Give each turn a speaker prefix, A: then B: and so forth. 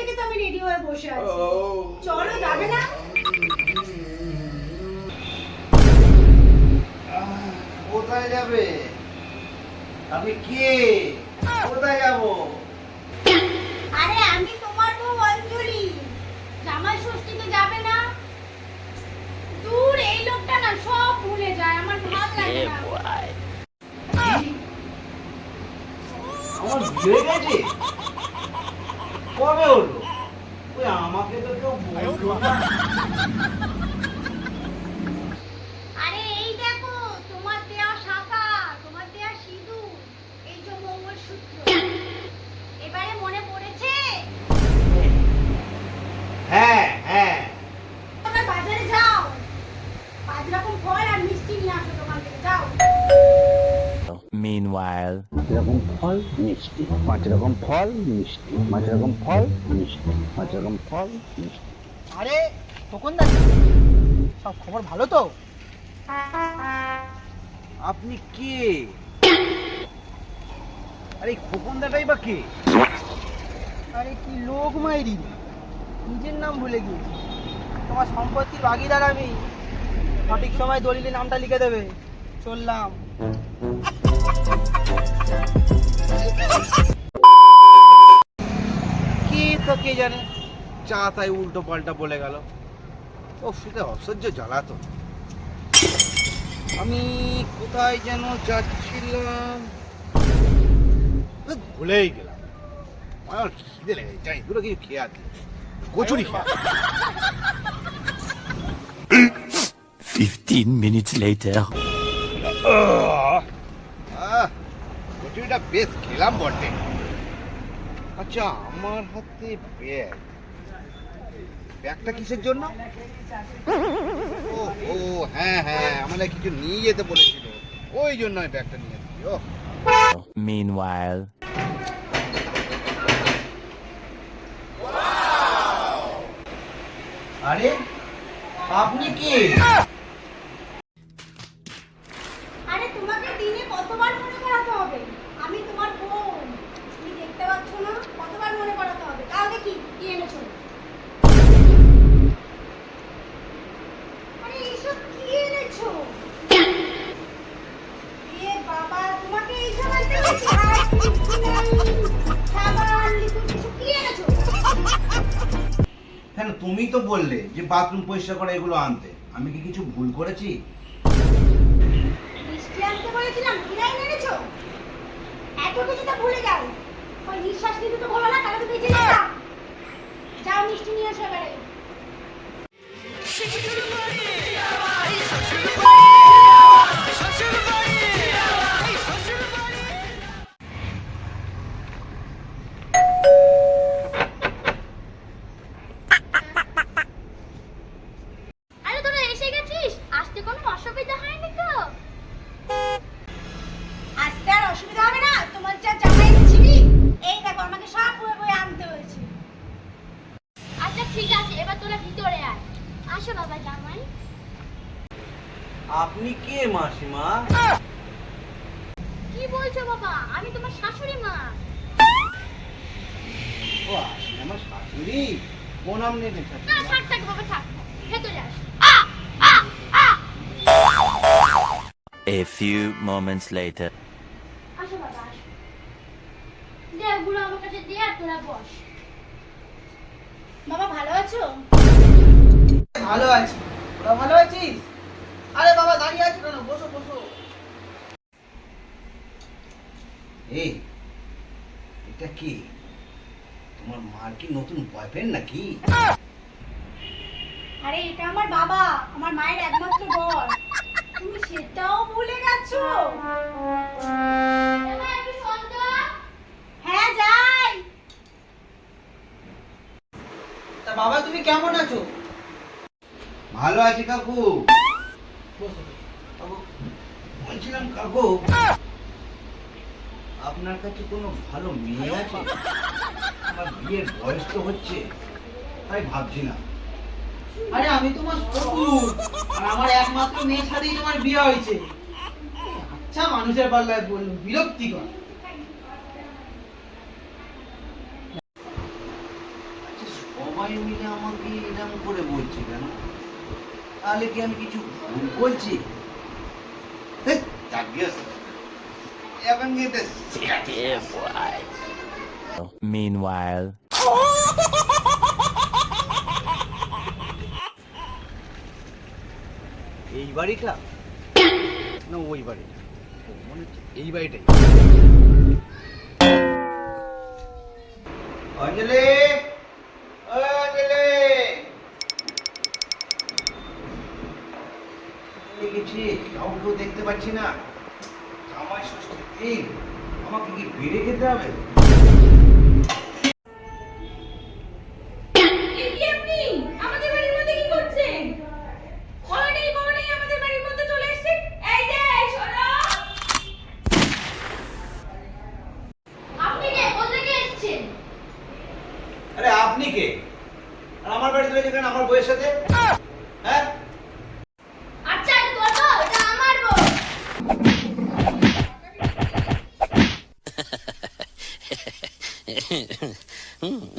A: থেকে তো আমি রেডি হয়ে বসে আছি। চলো যাবে না?
B: কোথায় যাবে? আমি কে? কোথায় যাব?
A: আরে আমি তোমার বউ অঞ্জলি। জামাই ষষ্ঠীতে যাবে না? দূর এই লোকটা না সব ভুলে যায়। আমার ভালো লাগে না।
B: আমার হয়ে গেছে? কবে হলো? ওই আমাকে তো কেউ বলল না।
A: আরে এই দেখো, তোমার দেয়া শাখা, তোমার দেয়া সিঁদুর, এই যে এবারে মনে পড়েছে
B: হ্যাঁ হ্যাঁ
A: তোমরা বাজারে যাও পাঁচ রকম ফল আর মিষ্টি নিয়ে আসো দোকান থেকে যাও
C: Meanwhile.
D: পাঁচ রকম ফল মিষ্টি। পাঁচ রকম ফল মিষ্টি। পাঁচ রকম ফল মিষ্টি। পাঁচ রকম ফল মিষ্টি।
E: আরে তখন দা সব খবর ভালো তো?
B: আপনি কে? আরে খোকনদাটাই বা কে?
E: আরে কি লোক মাইরি? নিজের নাম ভুলে গিয়েছি। তোমার সম্পত্তির ভাগিদার আমি। সঠিক সময় দলিলে নামটা লিখে দেবে। চললাম।
B: কে তো কে জানে? চা তাই উল্টো পাল্টা বলে গেল। ও সেটা অসহ্য জ্বালাতো আমি কোথায় যেন যাচ্ছিলাম? ভুলেই গেলাম। আমার খিদে লেগে যাই দুটো কিছু খেয়ে আছি কচুরি খেয়ে আছি।
C: 15 minutes later.
B: আহ, কচুরিটা বেশ খেলাম বটে। আচ্ছা আমার হাতে ব্যাগ। ব্যাগটা কিসের জন্য? ও ও হ্যাঁ হ্যাঁ আমাদের কিছু নিয়ে যেতে বলেছিল। ওই জন্য আমি ব্যাগটা নিয়ে এসেছি ও
C: Meanwhile.
B: আরে আপনি কি?
A: তুমি
B: তো বললে যে বাথরুম পরিষ্কার করা এগুলো আনতে। আমি কি কিছু ভুল করেছি?
A: মিষ্টি আনতে বলেছিলাম কিনাই এনেছো? এত কিছু তো ভুলে যাও ওই নিঃশ্বাস নিতে তো বলো না তাহলে তো বেঁচে যাও যাও মিষ্টি নিয়ে এসো এবারে।
F: ঠিক আছে এবার তোরা ভিতরে আয়। আসো বাবা জামাই।
B: আপনি কে মাসিমা?
F: কি বলছো বাবা? আমি তোমার শাশুড়ি মা।
B: ও আপনি আমার শাশুড়ি? নেবেন
F: না থাক থাক বাবা থাক ভেতরে আস।
C: A few moments later.
F: আসো বাবা আসো। দে আমার কাছে দে আর তোরা বস।
A: বাবা ভালো আছো?
E: ভালো আছি। তোরা ভালো আছিস? আরে বাবা দাঁড়িয়ে আছো কেন? বসো বসো।
B: এই এটা কি? তোমার মার কি নতুন বয়ফ্রেন্ড নাকি?
A: আরে এটা আমার বাবা। আমার মায়ের একমাত্র বর। তুমি সেটাও ভুলে গেছো
F: এবার একটু শোন তো।
A: হ্যাঁ যাই
E: তা বাবা তুমি কেমন আছো?
B: ভালো আছি কাকু। বলছিলাম কাকু আপনার কাছে কোনো ভালো মেয়ে আছে? আমার বিয়ের বয়স তো হচ্ছে তাই ভাবছি না
E: আরে আমি তোমার শ্বশুর আর আমার একমাত্র মেয়ের সাথেই তোমার বিয়ে হয়েছে। আচ্ছা মানুষের পাল্লায় বলল বিরক্তিকর।
B: সবাই মিলে আমাকে এরকম করে বলছে কেন? তাহলে কি আমি কিছু ভুল বলছি। এখন
C: Meanwhile.
B: এই বাড়িটা? না ওই বাড়িটা। মনে হচ্ছে এই বাড়িটাই। অঞ্জলি! দেখতে পাচ্ছি না। জামাই ষষ্ঠীর দিন আমাকে কি বেড়ে খেতে হবে?
A: বাড়ির মধ্যে চলে
B: আরে আপনি কে? আর আমার বাড়িতে রয়েছে কেন আমার বইয়ের সাথে?
F: う
C: ん。